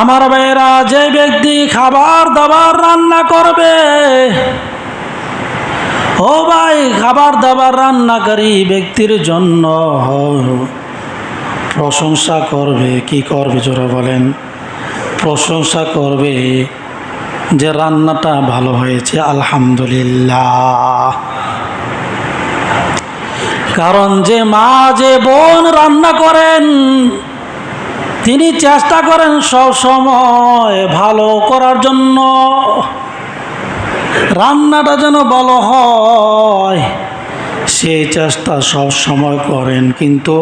আমার ভাইয়েরা যে ব্যক্তি খাবার দাবার রান্না করবে, ও ভাই খাবার দাবার রান্নাকারী ব্যক্তির জন্য প্রশংসা করবে, কি করবে জোরা বলেন? প্রশংসা করবে যে রান্নাটা ভালো হয়েছে, আলহামদুলিল্লাহ। কারণ যে মা, যে বোন রান্না করেন তিনি চেষ্টা করেন সব সময় ভালো করার জন্য। রান্নাটা যেন ভালো হয় সেই চেষ্টা সব সময় করেন, কিন্তু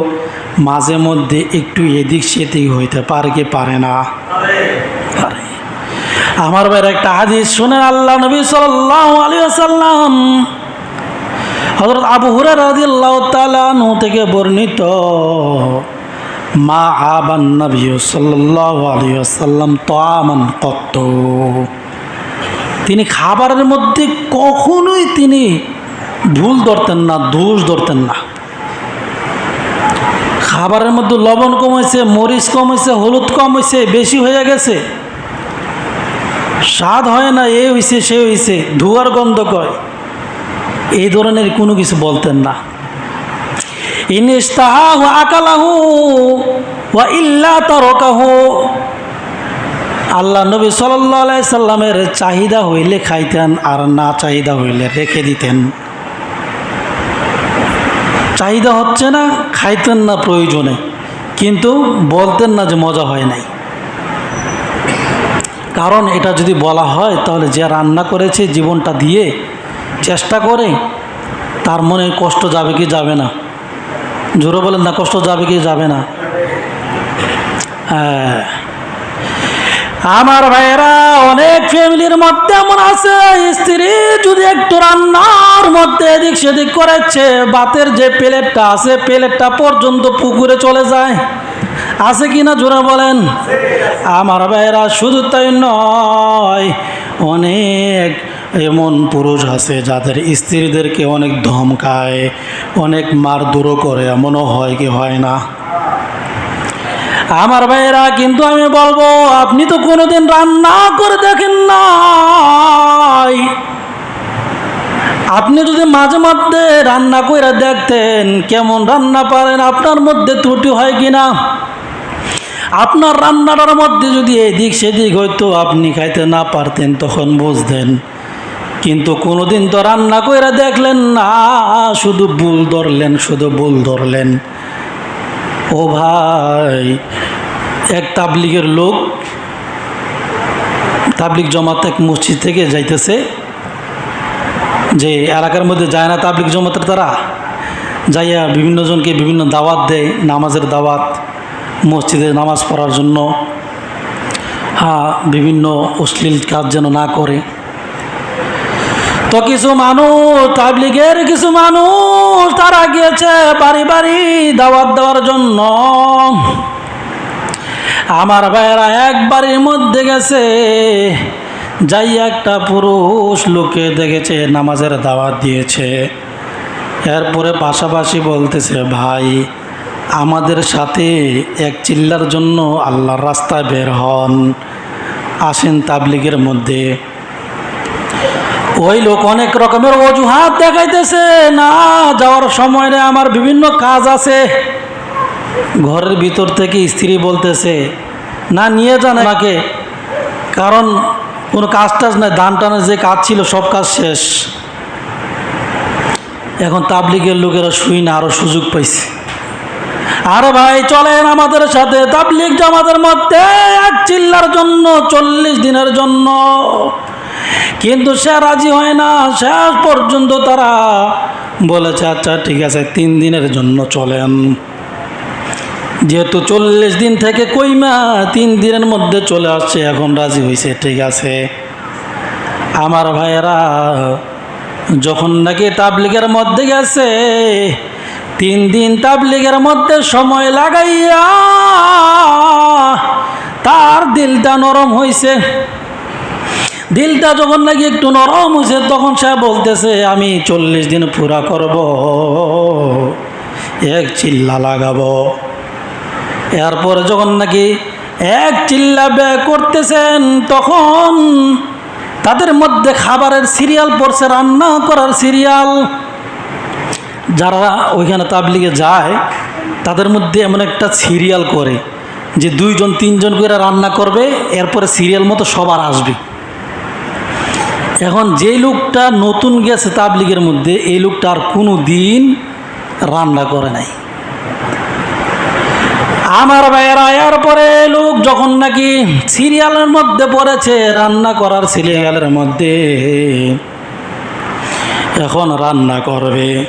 মাঝে মধ্যে একটু এদিক সেদিক হইতে পারে কি পারে না। আমার বাইরে একটা হাদিস শুনে আল্লাহ নবী সাল্লাহ আলী আসাল্লাম হজরত আবু হুরার তাআলা থেকে বর্ণিত। মা আবান নবী সাল্লাল্লাহু আলাইহি ওয়াসাল্লাম তামান কত তিনি খাবারের মধ্যে কখনোই তিনি ভুল ধরতেন না, দোষ ধরতেন না। খাবারের মধ্যে লবণ কম হয়েছে, মরিচ কম হয়েছে, হলুদ কম হয়েছে, বেশি হয়ে গেছে। স্বাদ হয় না, এ হয়েছে সে হয়েছে ধোয়ার গন্ধ কয়। এই ধরনের কোনো কিছু বলতেন না। আকালাহু ওয়া আল্লাহ নবী সাল্লামের চাহিদা হইলে খাইতেন আর না চাহিদা হইলে রেখে দিতেন। চাহিদা হচ্ছে না, খাইতেন না প্রয়োজনে, কিন্তু বলতেন না যে মজা হয় নাই। কারণ এটা যদি বলা হয়, তাহলে যে রান্না করেছে জীবনটা দিয়ে চেষ্টা করে, তার মনে কষ্ট যাবে কি যাবে না। জোরে বলেন না, কষ্ট যাবে কি যাবে না। হ্যাঁ। আমার ভাইয়েরা, অনেক ফ্যামিলির মধ্যে এমন আছে, স্ত্রী যদি একটু রান্নার মধ্যে এদিক সেদিক করেছে, বাতের যে প্লেটটা আছে, প্লেটটা পর্যন্ত পুকুরে চলে যায়। আছে কি না জোরে বলেন? আমার ভাইয়েরা, শুধু তাই নয়, অনেক এমন পুরুষ আছে যাদের স্ত্রীদেরকে অনেক ধমকায়, অনেক মার মারধরও করে, এমনও হয় কি হয় না? আমার ভাইয়েরা, কিন্তু আমি বলব, আপনি তো কোনোদিন রান্না করে দেখেন নাই। আপনি যদি মাঝে মধ্যে রান্না করে দেখতেন, কেমন রান্না পারেন, আপনার মধ্যে ত্রুটি হয় কি না? আপনার রান্নাটার মধ্যে যদি এদিক সেদিক হয়তো আপনি খাইতে না পারতেন, তখন বুঝতেন। কিন্তু কোনোদিন তো রান্না করে দেখলেন না, শুধু ভুল ধরলেন, শুধু ভুল ধরলেন। ও ভাই, এক তাবলিগের লোক তাবলিগ জমাত এক মসজিদ থেকে যাইতেছে, যে এলাকার মধ্যে যায় না তাবলিগ জমাতের তারা, যাইয়া বিভিন্ন জনকে বিভিন্ন দাওয়াত দেয়, নামাজের দাওয়াত, মসজিদে নামাজ পড়ার জন্য। হ্যাঁ বিভিন্ন অশ্লীল কাজ যেন না করে। তো কিছু মানুষ, তাবলিগের কিছু মানুষ, তারা গিয়েছে বাড়ি বাড়ি দাওয়াত দেওয়ার জন্য। আমার ভাইয়েরা এক বাড়ির মধ্যে গেছে। যাই একটা পুরুষ লোকে দেখেছে, নামাজের দাওয়াত দিয়েছে। এরপরে পাশাপাশি বলতেছে, ভাই, আমাদের সাথে এক চিল্লার জন্য আল্লাহর রাস্তায় বের হন। আসেন তাবলিগের মধ্যে। ওই লোক অনেক রকমের অজুহাত দেখাইতেছে। না, যাওয়ার সময় আমার বিভিন্ন কাজ আছে। ঘরের ভিতর থেকে স্ত্রী বলতেছে, না, নিয়ে যান আমাকে। কারণ কোনো কাজ টাজ নাই ধান টানের যে কাজ ছিল সব কাজ শেষ। এখন তাবলিগের লোকেরা শুই না আরও সুযোগ পাইছে। আরে ভাই, চলেন আমাদের সাথে। তাবলিগ জামাতের মধ্যে এক চিল্লার জন্য, চল্লিশ দিনের জন্য কিন্তু সে রাজি হয় না। শেষ পর্যন্ত তারা বলেছে আচ্ছা ঠিক আছে, তিন দিনের জন্য চলেন। যেহেতু চল্লিশ দিন থেকে কইমা, তিন দিনের মধ্যে চলে আসছে, এখন রাজি হয়েছে ঠিক আছে। আমার ভাইয়েরা, যখন নাকি তাবলিগের মধ্যে গেছে, তিন দিন তাবলিগের মধ্যে সময় লাগাইয়া তার দিলটা নরম হয়েছে দিলটা যখন নাকি একটু নরম হয়েছে, তখন সে বলতেছে, আমি চল্লিশ দিন পুরা করব, এক চিল্লা লাগাবো। এরপরে যখন নাকি এক চিল্লা ব্যয় করতেছেন, তখন তাদের মধ্যে খাবারের সিরিয়াল পড়ছে, রান্না করার সিরিয়াল। যারা ওইখানে তাবলিগে যায়, তাদের মধ্যে এমন একটা সিরিয়াল করে যে দুইজন, তিনজন করে রান্না করবে, এরপরে সিরিয়াল মতো সবার আসবে। এখন যে লোকটা নতুন গেছে তাবলিগের মধ্যে, এই লোকটা আর কোনো দিন রান্না করে নাই। আমার ভাইয়েরা, এরপরে লোক যখন নাকি সিরিয়ালের মধ্যে পড়েছে, রান্না করার সিরিয়ালের মধ্যে, এখন রান্না করবে।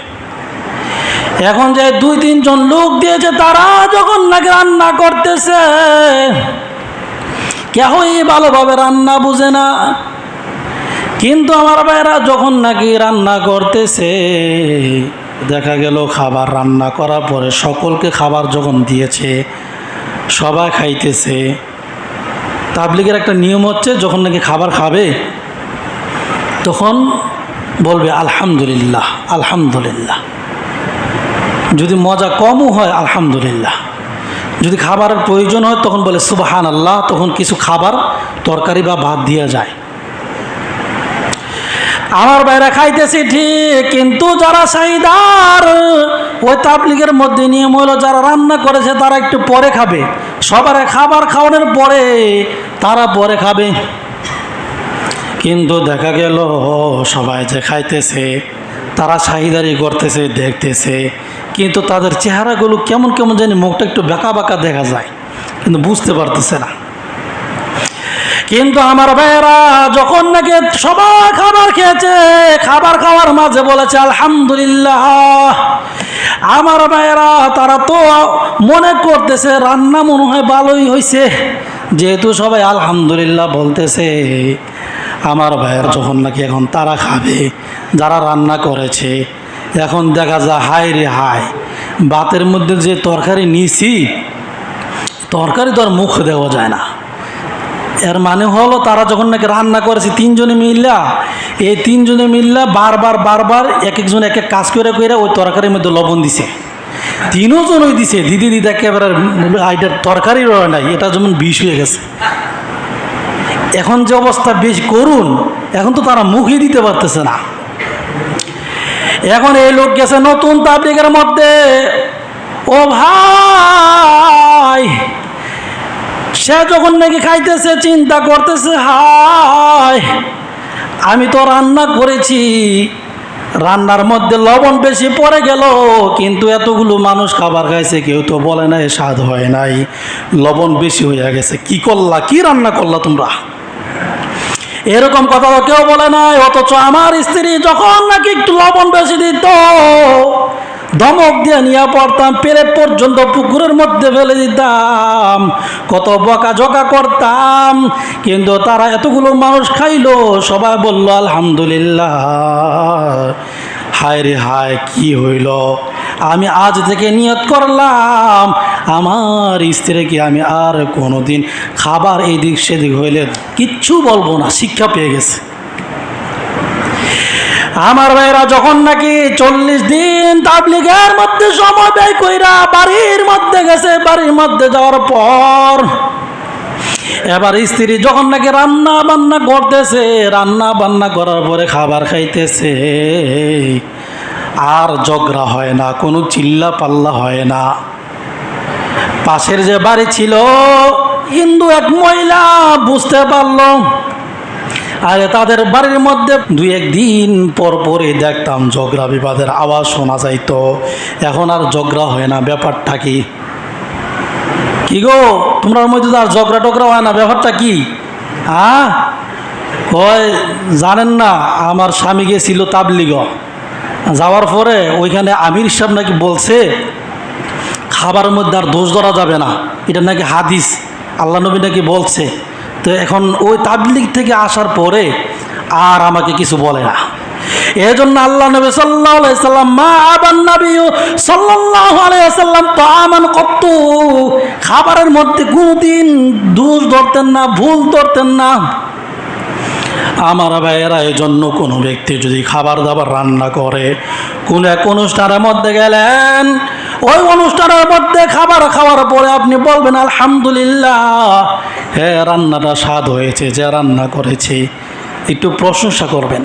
এখন যে দুই, তিনজন লোক দিয়েছে, তারা যখন নাকি রান্না করতেছে, কেহই ভালোভাবে রান্না বুঝে না। কিন্তু আমার ভাইয়েরা যখন নাকি রান্না করতেছে, দেখা গেল খাবার রান্না করার পরে সকলকে খাবার যখন দিয়েছে, সবাই খাইতেছে। তাবলিগের একটা নিয়ম হচ্ছে, যখন নাকি খাবার খাবে, তখন বলবে, আলহামদুলিল্লাহ আলহামদুলিল্লাহ। যদি মজা কমও হয়, আলহামদুলিল্লাহ। যদি খাবারের প্রয়োজন হয়, তখন বলে সুবাহান আল্লাহ তখন কিছু খাবার তরকারি বা ভাত দিয়ে যায়। আমার বাইরে খাইতেছি, ঠিক, কিন্তু যারা সাইদার, ওই তাবলিগের মধ্যে নিয়ম হলো যারা রান্না করেছে, তারা একটু পরে খাবে। সবার খাবার খাওয়ানোর পরে তারা পরে খাবে। কিন্তু দেখা গেল, সবাই যে খাইতেছে, তারা সাহিদারি করতেছে, দেখতেছে, কিন্তু তাদের চেহারাগুলো কেমন কেমন জানি মুখটা একটু বাঁকা বাঁকা দেখা যায়, কিন্তু বুঝতে পারতেছে না। কিন্তু আমার ভাইয়েরা যখন নাকি সবাই খাবার খেয়েছে, খাবার খাওয়ার মাঝে বলেছে, আলহামদুলিল্লাহ। আমার ভাইয়েরা, তারা তো মনে করতেছে, রান্না মনে হয় ভালোই হয়েছে যেহেতু সবাই আলহামদুলিল্লাহ বলতেছে, আমার ভাইয়ের যখন নাকি এখন তারা খাবে, যারা রান্না করেছে, এখন দেখা যায় হাই রে হাই ভাতের মধ্যে যে তরকারি নিছি, তরকারি তো আর মুখ দেওয়া যায় না। এর মানে হলো তারা যখন নাকি রান্না করেছে তিনজনে মিল্লা, এই তিনজনে মিল্লা বারবার বারবার এক একজন এক এক কাজ করে করে ওই তরকারির মধ্যে লবণ দিছে। তিনজন ওই দিছে, দিদি দিদি একেবারে আইটার তরকারি রয় নাই, এটা যেমন বিষ হয়ে গেছে। এখন যে অবস্থা বেশ করুন, এখন তো তারা মুখই দিতে পারতেছে না। এখন এই লোক গেছে নতুন তাবলিগের মধ্যে, ও ভাই! সে যখন নাকি খাইতেছে, চিন্তা করতেছে, হায়, আমি তো রান্না করেছি। রান্নার মধ্যে লবণ বেশি পড়ে গেল, কিন্তু এতগুলো মানুষ খাবার খাইছে, কেউ তো বলে নাই স্বাদ হয় নাই। লবণ বেশি হয়ে গেছে। কি করলা, কি রান্না করলা তোমরা? এরকম কথা তো কেউ বলে নাই, অথচ আমার স্ত্রী যখন নাকি একটু লবণ বেশি দিত ধমক দিয়ে নিয়ে পড়তাম পেরেট পর্যন্ত পুকুরের মধ্যে ফেলে দিতাম। কত বকা জকা করতাম, কিন্তু তারা এতগুলো মানুষ খাইলো, সবাই বলল, আলহামদুলিল্লাহ। হায় রে হায়, কি হইল? আমি আজ থেকে নিয়ত করলাম, আমার স্ত্রীকে আমি আর কোনোদিন খাবার এদিক সেদিক হইলে কিচ্ছু বলব না, শিক্ষা পেয়ে গেছে। আমার ভাইরা যখন নাকি চল্লিশ দিন তাবলিগের মধ্যে সময় ব্যয় কইরা বাড়ির মধ্যে গেছে, বাড়ির মধ্যে যাওয়ার পর এবার স্ত্রী যখন নাকি রান্না বান্না করতেছে, রান্না বান্না করার পরে খাবার খাইতেছে, আর ঝগড়া হয় না, কোনো চিল্লা পাল্লা হয় না। পাশের যে বাড়ি ছিল, হিন্দু এক মহিলা বুঝতে পারল আরে তাদের বাড়ির মধ্যে দুই একদিন পর পরে দেখতাম ঝগড়া বিবাদের আওয়াজ শোনা যাইতো। এখন আর ঝগড়া হয় না, ব্যাপারটা কি? কি গো তোমরার মধ্যে তো আর ঝগড়া টগড়া হয় না, ব্যাপারটা কি? হ্যাঁ হয় জানেন না, আমার স্বামী গিয়েছিল তাবলিগ। যাওয়ার পরে ওইখানে আমির সাহেব নাকি বলছে, খাবারের মধ্যে আর দোষ ধরা যাবে না। এটা নাকি হাদিস, আল্লাহ নবী নাকি বলছে। তো এখন ওই তাবলিগ থেকে আসার পরে আর আমাকে কিছু বলে না। এই জন্য আল্লাহ নবী সাল্লাহ সাল্লাম, মা আবান নবী সাল্লাহ আলাইসাল্লাম তো আমান কত খাবারের মধ্যে কোনোদিন দোষ ধরতেন না, ভুল ধরতেন না। আমার ভাইয়েরা এই জন্য কোনো ব্যক্তি যদি খাবার দাবার রান্না করে, কোনো এক অনুষ্ঠানের মধ্যে গেলেন, ওই অনুষ্ঠানের মধ্যে খাবার খাওয়ার পরে আপনি বলবেন, আলহামদুলিল্লাহ হ্যাঁ রান্নাটা স্বাদ হয়েছে যে রান্না করেছে একটু প্রশংসা করবেন।